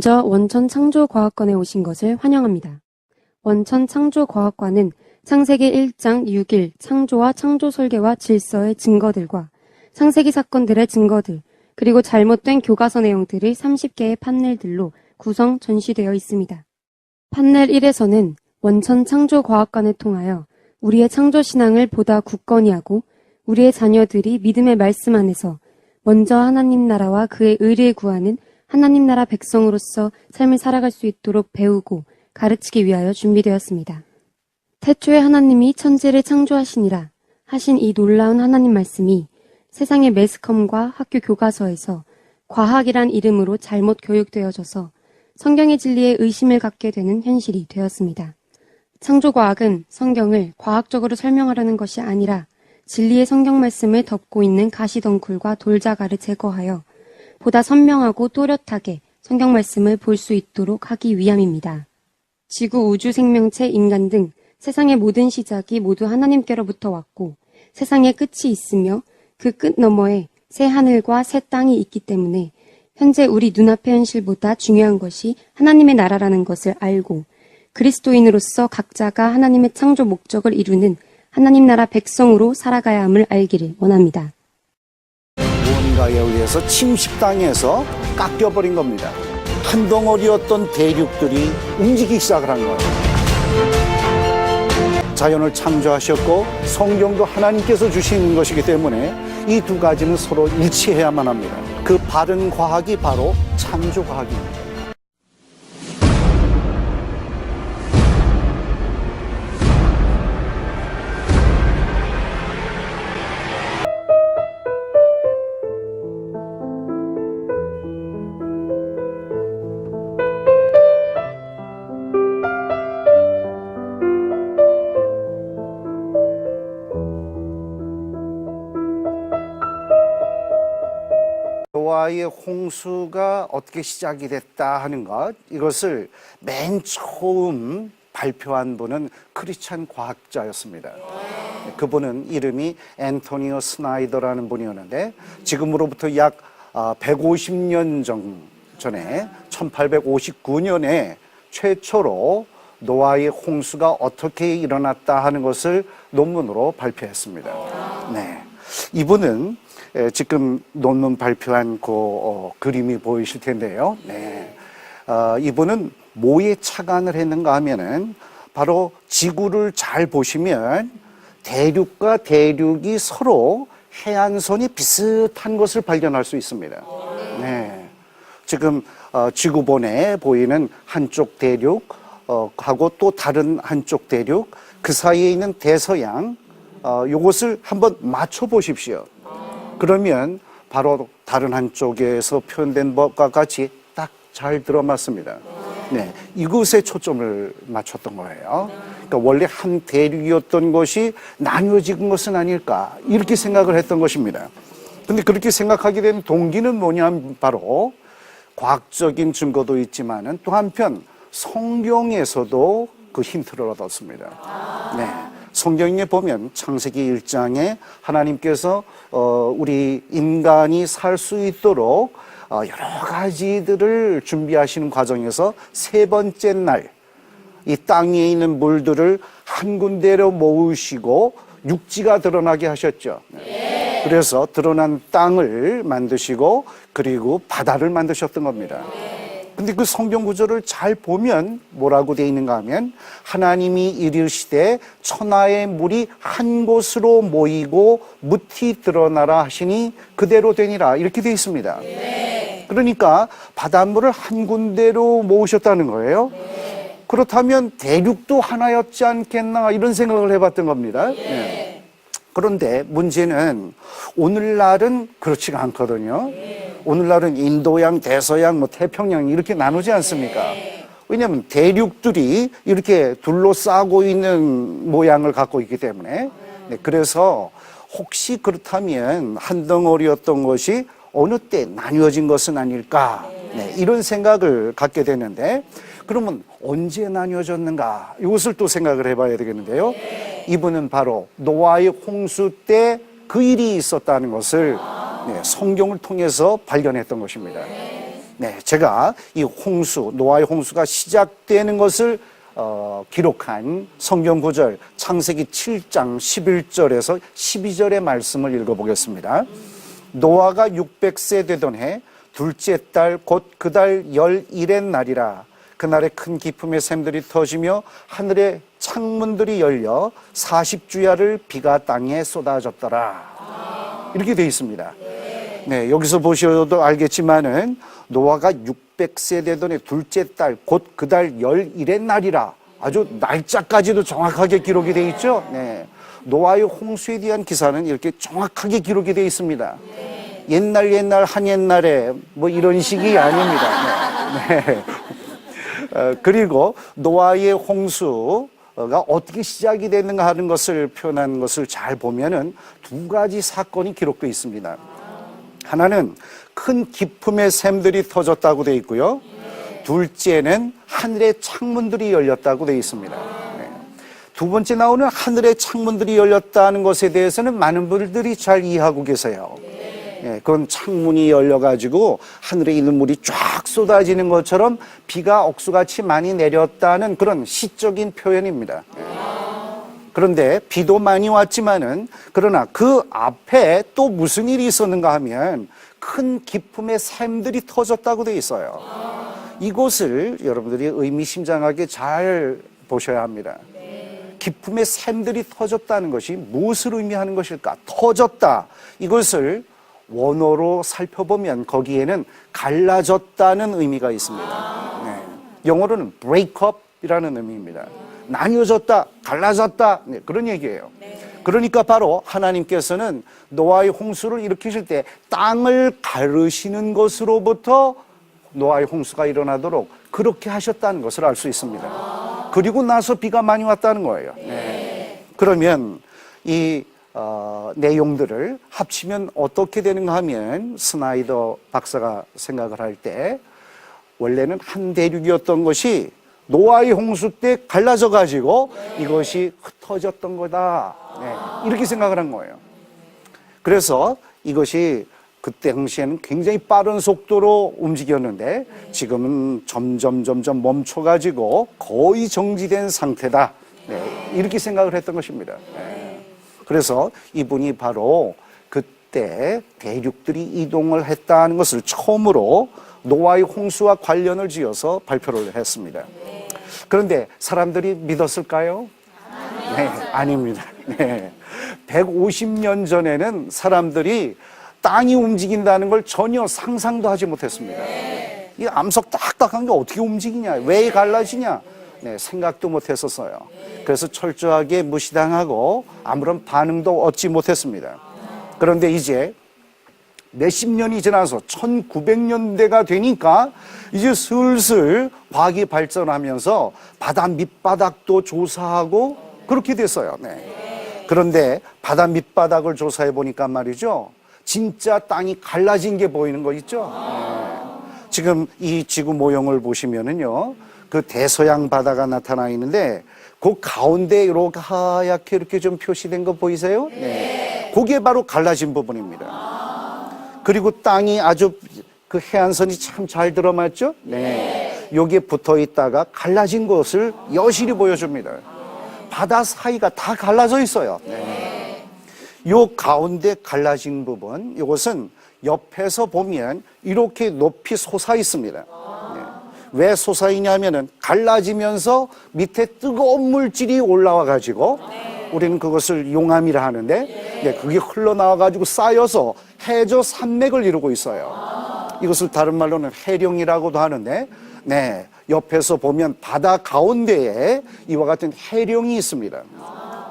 먼저 원천 창조과학관에 오신 것을 환영합니다. 원천 창조과학관은 창세기 1장 6일 창조와 창조 설계와 질서의 증거들과 창세기 사건들의 증거들, 그리고 잘못된 교과서 내용들을 30개의 판넬들로 구성 전시되어 있습니다. 판넬 1에서는 원천 창조 과학관을 통하여 우리의 창조 신앙을 보다 굳건히 하고 우리의 자녀들이 믿음의 말씀 안에서 먼저 하나님 나라와 그의 의를 구하는 하나님 나라 백성으로서 삶을 살아갈 수 있도록 배우고 가르치기 위하여 준비되었습니다. 태초에 하나님이 천지를 창조하시니라 하신 이 놀라운 하나님 말씀이 세상의 매스컴과 학교 교과서에서 과학이란 이름으로 잘못 교육되어져서 성경의 진리에 의심을 갖게 되는 현실이 되었습니다. 창조과학은 성경을 과학적으로 설명하려는 것이 아니라 진리의 성경 말씀을 덮고 있는 가시덩굴과 돌자가를 제거하여 보다 선명하고 또렷하게 성경 말씀을 볼 수 있도록 하기 위함입니다. 지구, 우주, 생명체, 인간 등 세상의 모든 시작이 모두 하나님께로부터 왔고 세상에 끝이 있으며 그 끝 너머에 새 하늘과 새 땅이 있기 때문에 현재 우리 눈앞의 현실보다 중요한 것이 하나님의 나라라는 것을 알고 그리스도인으로서 각자가 하나님의 창조 목적을 이루는 하나님 나라 백성으로 살아가야 함을 알기를 원합니다. 무언가에 의해서 침식당해서 깎여버린 겁니다. 한 덩어리였던 대륙들이 움직이기 시작을 한 거예요. 자연을 창조하셨고 성경도 하나님께서 주신 것이기 때문에 이 두 가지는 서로 일치해야만 합니다. 그 바른 과학이 바로 창조 과학입니다. 홍수가 어떻게 시작이 됐다 하는 것 이것을 맨 처음 발표한 분은 크리스찬 과학자였습니다. 그분은 이름이 앤토니오 스나이더라는 분이었는데 지금으로부터 약 150년 전, 전에 1859년에 최초로 노아의 홍수가 어떻게 일어났다 하는 것을 논문으로 발표했습니다. 네. 이분은 에, 지금 논문 발표한 그 어, 그림이 보이실 텐데요. 네. 어, 이분은 뭐에 착안을 했는가 하면은 바로 지구를 잘 보시면 대륙과 대륙이 서로 해안선이 비슷한 것을 발견할 수 있습니다. 네. 지금 어, 지구본에 보이는 한쪽 대륙 어, 하고 또 다른 한쪽 대륙 그 사이에 있는 대서양 어, 요것을 한번 맞춰 보십시오. 그러면 바로 다른 한쪽에서 표현된 것과 같이 딱 잘 들어맞습니다. 네, 이곳에 초점을 맞췄던 거예요. 그러니까 원래 한 대륙이었던 것이 나뉘어진 것은 아닐까 이렇게 생각을 했던 것입니다. 근데 그렇게 생각하게 된 동기는 뭐냐면 바로 과학적인 증거도 있지만은 또 한편 성경에서도 그 힌트를 얻었습니다. 네. 성경에 보면 창세기 1장에 하나님께서 어, 우리 인간이 살 수 있도록 어, 여러 가지들을 준비하시는 과정에서 세 번째 날 이 땅에 있는 물들을 한 군데로 모으시고 육지가 드러나게 하셨죠. 그래서 드러난 땅을 만드시고 그리고 바다를 만드셨던 겁니다. 근데 그 성경 구절을 잘 보면 뭐라고 되어 있는가 하면 하나님이 이르시되 천하의 물이 한 곳으로 모이고 무티 드러나라 하시니 그대로 되니라 이렇게 되어 있습니다. 그러니까 바닷물을 한 군데로 모으셨다는 거예요. 그렇다면 대륙도 하나였지 않겠나 이런 생각을 해봤던 겁니다. 예. 그런데 문제는 오늘날은 그렇지가 않거든요. 오늘날은 인도양, 대서양, 뭐 태평양 이렇게 나누지 않습니까? 왜냐하면 대륙들이 이렇게 둘러싸고 있는 모양을 갖고 있기 때문에 네, 그래서 혹시 그렇다면 한 덩어리였던 것이 어느 때 나뉘어진 것은 아닐까 네, 이런 생각을 갖게 되는데 그러면 언제 나뉘어졌는가 이것을 또 생각을 해봐야 되겠는데요. 이분은 바로 노아의 홍수 때 그 일이 있었다는 것을 네, 성경을 통해서 발견했던 것입니다. 네, 제가 이 홍수, 노아의 홍수가 시작되는 것을 어, 기록한 성경 구절 창세기 7장 11절에서 12절의 말씀을 읽어보겠습니다. 노아가 600세 되던 해 둘째 달 곧 그 달 열일의 날이라 그날에 큰 기품의 샘들이 터지며 하늘의 창문들이 열려 40주야를 비가 땅에 쏟아졌더라. 이렇게 돼 있습니다. 네, 여기서 보셔도 알겠지만은 노아가 600세 되던 해 둘째 달곧그달 열일의 날이라 아주 날짜까지도 정확하게 기록이 돼 있죠. 네. 노아의 홍수에 대한 기사는 이렇게 정확하게 기록이 돼 있습니다. 옛날 옛날 한 옛날에 뭐 이런 식이 아닙니다. 네. 네. 어, 그리고 노아의 홍수 가 어떻게 시작이 됐는가 하는 것을 표현한 것을 잘 보면은 두 가지 사건이 기록되어 있습니다. 하나는 큰 기품의 샘들이 터졌다고 되어 있고요. 둘째는 하늘의 창문들이 열렸다고 되어 있습니다. 네. 두 번째 나오는 하늘의 창문들이 열렸다는 것에 대해서는 많은 분들이 잘 이해하고 계세요. 예, 그건 창문이 열려가지고 하늘에 있는 물이 쫙 쏟아지는 것처럼 비가 억수같이 많이 내렸다는 그런 시적인 표현입니다. 예. 그런데 비도 많이 왔지만은 그러나 그 앞에 또 무슨 일이 있었는가 하면 큰 기품의 샘들이 터졌다고 돼 있어요. 이곳을 여러분들이 의미심장하게 잘 보셔야 합니다. 기품의 샘들이 터졌다는 것이 무엇을 의미하는 것일까? 터졌다. 이것을 원어로 살펴보면 거기에는 갈라졌다는 의미가 있습니다. 네. 영어로는 break up이라는 의미입니다. 나뉘어졌다, 갈라졌다, 네, 그런 얘기예요. 그러니까 바로 하나님께서는 노아의 홍수를 일으키실 때 땅을 가르시는 것으로부터 노아의 홍수가 일어나도록 그렇게 하셨다는 것을 알 수 있습니다. 그리고 나서 비가 많이 왔다는 거예요. 네. 그러면 이 어, 내용들을 합치면 어떻게 되는가 하면 스나이더 박사가 생각을 할 때 원래는 한 대륙이었던 것이 노아의 홍수 때 갈라져 가지고 이것이 흩어졌던 거다. 네, 이렇게 생각을 한 거예요. 그래서 이것이 그때 당시에는 굉장히 빠른 속도로 움직였는데 지금은 점점 점점 멈춰 가지고 거의 정지된 상태다. 네, 이렇게 생각을 했던 것입니다. 네. 그래서 이분이 바로 그때 대륙들이 이동을 했다는 것을 처음으로 노아의 홍수와 관련을 지어서 발표를 했습니다. 그런데 사람들이 믿었을까요? 네, 아닙니다. 네. 150년 전에는 사람들이 땅이 움직인다는 걸 전혀 상상도 하지 못했습니다. 이 암석 딱딱한 게 어떻게 움직이냐? 왜 갈라지냐? 네, 생각도 못했었어요. 그래서 철저하게 무시당하고 아무런 반응도 얻지 못했습니다. 그런데 이제 몇십 년이 지나서 1900년대가 되니까 이제 슬슬 과학이 발전하면서 바다 밑바닥도 조사하고 그렇게 됐어요. 네. 그런데 바다 밑바닥을 조사해 보니까 말이죠. 진짜 땅이 갈라진 게 보이는 거 있죠? 네. 지금 이 지구 모형을 보시면은요. 그 대서양 바다가 나타나 있는데 그 가운데 이렇게 하얗게 이렇게 좀 표시된 거 보이세요? 네. 그게 바로 갈라진 부분입니다. 그리고 땅이 아주 그 해안선이 참 잘 들어맞죠? 네. 여기에 붙어 있다가 갈라진 것을 여실히 보여줍니다. 바다 사이가 다 갈라져 있어요. 네. 요 가운데 갈라진 부분, 이것은 옆에서 보면 이렇게 높이 솟아 있습니다. 네. 왜 솟아있냐면은 갈라지면서 밑에 뜨거운 물질이 올라와 가지고 우리는 그것을 용암이라 하는데 네, 그게 흘러나와 가지고 쌓여서 해저 산맥을 이루고 있어요. 이것을 다른 말로는 해령이라고도 하는데 네, 옆에서 보면 바다 가운데에 이와 같은 해령이 있습니다.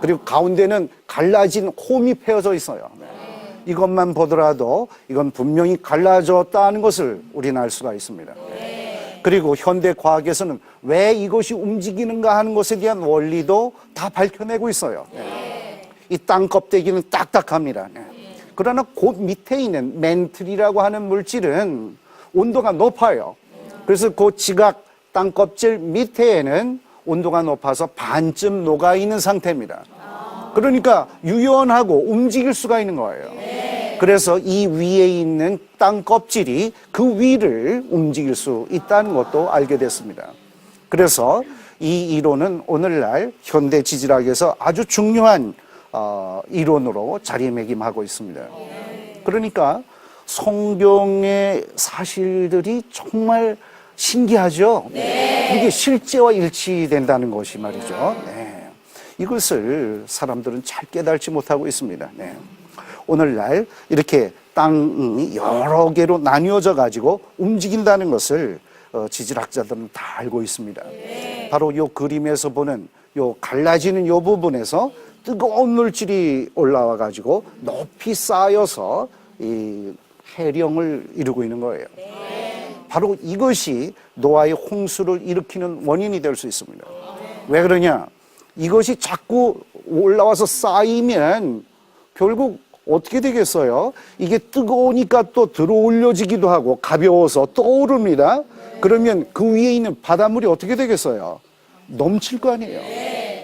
그리고 가운데는 갈라진 홈이 패어져 있어요. 네. 이것만 보더라도 이건 분명히 갈라졌다는 것을 우리는 알 수가 있습니다. 그리고 현대 과학에서는 왜 이것이 움직이는가 하는 것에 대한 원리도 다 밝혀내고 있어요. 이땅 껍데기는 딱딱합니다. 네. 그러나 그 밑에 있는 멘틀이라고 하는 물질은 온도가 높아요. 그래서 그 지각 땅 껍질 밑에는 온도가 높아서 반쯤 녹아 있는 상태입니다. 그러니까 유연하고 움직일 수가 있는 거예요. 그래서 이 위에 있는 땅 껍질이 그 위를 움직일 수 있다는 것도 알게 됐습니다. 그래서 이 이론은 오늘날 현대 지질학에서 아주 중요한 어, 이론으로 자리매김하고 있습니다. 그러니까 성경의 사실들이 정말 신기하죠. 이게 실제와 일치된다는 것이 말이죠. 네. 이것을 사람들은 잘 깨달지 못하고 있습니다. 네. 오늘날 이렇게 땅이 여러 개로 나뉘어져 가지고 움직인다는 것을 어, 지질학자들은 다 알고 있습니다. 바로 요 그림에서 보는 요 갈라지는 요 부분에서 뜨거운 물질이 올라와 가지고 높이 쌓여서 이 해령을 이루고 있는 거예요. 바로 이것이 노아의 홍수를 일으키는 원인이 될 수 있습니다. 왜 그러냐? 이것이 자꾸 올라와서 쌓이면 결국 어떻게 되겠어요? 이게 뜨거우니까 또 들어 올려지기도 하고 가벼워서 떠오릅니다. 그러면 그 위에 있는 바닷물이 어떻게 되겠어요? 넘칠 거 아니에요.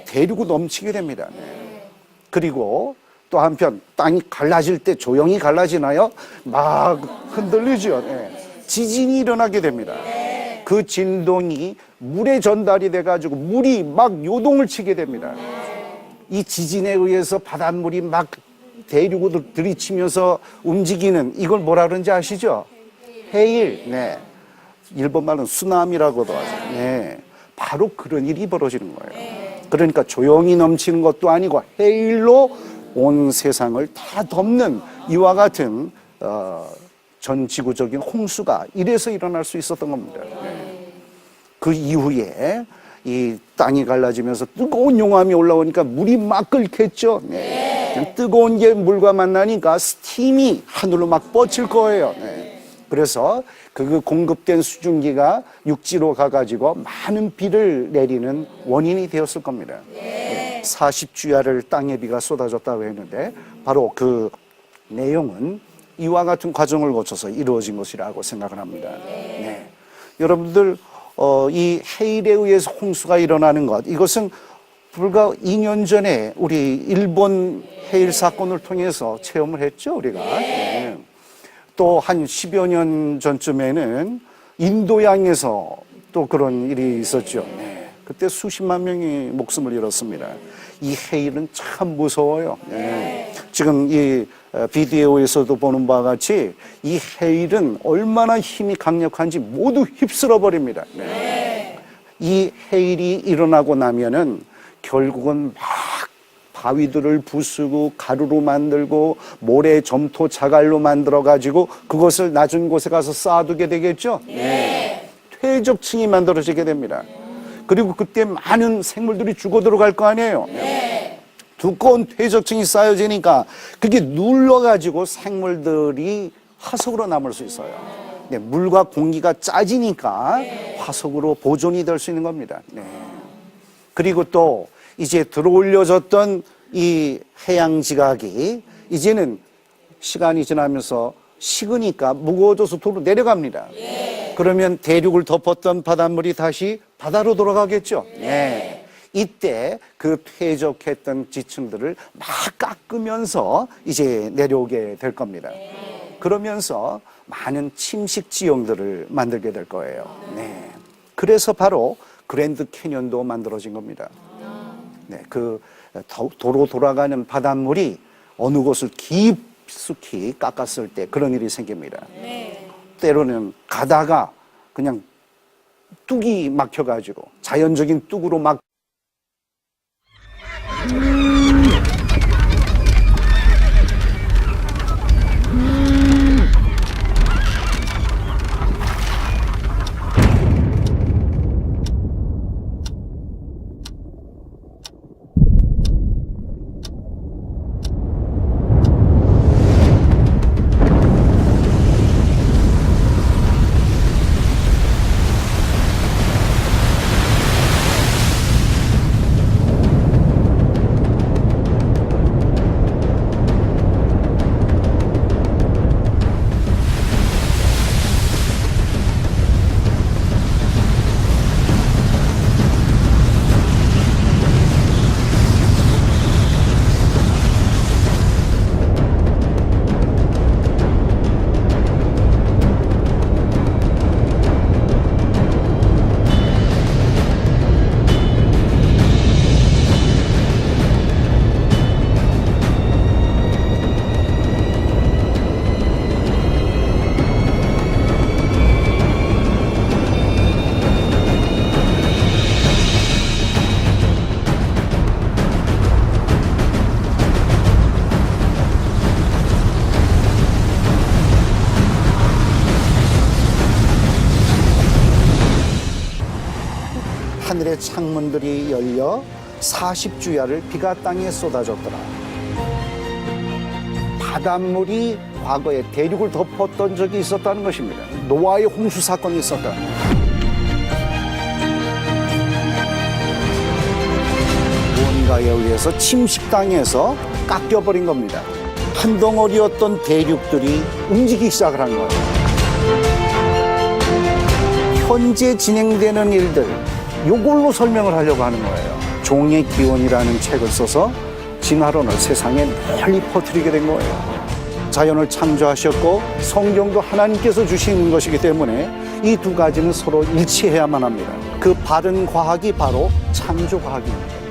대류고 넘치게 됩니다. 네. 그리고 또 한편 땅이 갈라질 때 조용히 갈라지나요? 막 흔들리죠. 네. 지진이 일어나게 됩니다. 그 진동이 물에 전달이 돼가지고 물이 막 요동을 치게 됩니다. 이 지진에 의해서 바닷물이 막 대륙으로 들이치면서 움직이는 이걸 뭐라 그러는지 아시죠? 해일. 네. 일본 말은 수남이라고도 하죠. 네. 바로 그런 일이 벌어지는 거예요. 그러니까 조용히 넘치는 것도 아니고 해일로 온 세상을 다 덮는 이와 같은 어, 전 지구적인 홍수가 이래서 일어날 수 있었던 겁니다. 네. 그 이후에 이 땅이 갈라지면서 뜨거운 용암이 올라오니까 물이 막 끓겠죠. 네. 뜨거운 게 물과 만나니까 스팀이 하늘로 막 뻗칠 거예요. 네. 그래서 그 공급된 수증기가 육지로 가가지고 많은 비를 내리는 원인이 되었을 겁니다. 40주야를 땅에 비가 쏟아졌다고 했는데 바로 그 내용은 이와 같은 과정을 거쳐서 이루어진 것이라고 생각을 합니다. 네. 여러분들 어, 이 해일에 의해서 홍수가 일어나는 것 이것은 불과 2년 전에 우리 일본 해일 사건을 통해서 체험을 했죠 우리가. 네. 또한 10여 년 전쯤에는 인도양에서 또 그런 일이 있었죠. 네. 그때 수십만 명이 목숨을 잃었습니다. 이 해일은 참 무서워요. 네. 지금 이 어, 비디오에서도 보는 바와 같이 이 해일은 얼마나 힘이 강력한지 모두 휩쓸어 버립니다. 네. 이 해일이 일어나고 나면은 결국은 막 바위들을 부수고 가루로 만들고 모래 점토 자갈로 만들어 가지고 그것을 낮은 곳에 가서 쌓아두게 되겠죠. 네. 퇴적층이 만들어지게 됩니다. 그리고 그때 많은 생물들이 죽어 들어갈 거 아니에요. 두꺼운 퇴적층이 쌓여지니까 그게 눌러가지고 생물들이 화석으로 남을 수 있어요. 네, 물과 공기가 짜지니까 화석으로 보존이 될 수 있는 겁니다. 네. 그리고 또 이제 들어올려졌던 이 해양 지각이 이제는 시간이 지나면서 식으니까 무거워져서 도로 내려갑니다. 그러면 대륙을 덮었던 바닷물이 다시 바다로 돌아가겠죠. 네. 이때 그 퇴적했던 지층들을 막 깎으면서 이제 내려오게 될 겁니다. 그러면서 많은 침식 지형들을 만들게 될 거예요. 네. 그래서 바로 그랜드 캐년도 만들어진 겁니다. 네, 그 도- 도로 돌아가는 바닷물이 어느 곳을 깊숙이 깎았을 때 그런 일이 생깁니다. 때로는 가다가 그냥 뚝이 막혀가지고 자연적인 뚝으로 막하 창문들이 열려 40주야를 비가 땅에 쏟아졌더라. 바닷물이 과거에 대륙을 덮었던 적이 있었다는 것입니다. 노아의 홍수 사건이 있었다. 무언가에 의해서 침식당해서 깎여버린 겁니다. 한 덩어리였던 대륙들이 움직이기 시작을 한 거예요. 현재 진행되는 일들, 요걸로 설명을 하려고 하는 거예요. 종의 기원이라는 책을 써서 진화론을 세상에 널리 퍼뜨리게 된 거예요. 자연을 창조하셨고 성경도 하나님께서 주신 것이기 때문에 이 두 가지는 서로 일치해야만 합니다. 그 바른 과학이 바로 창조 과학입니다.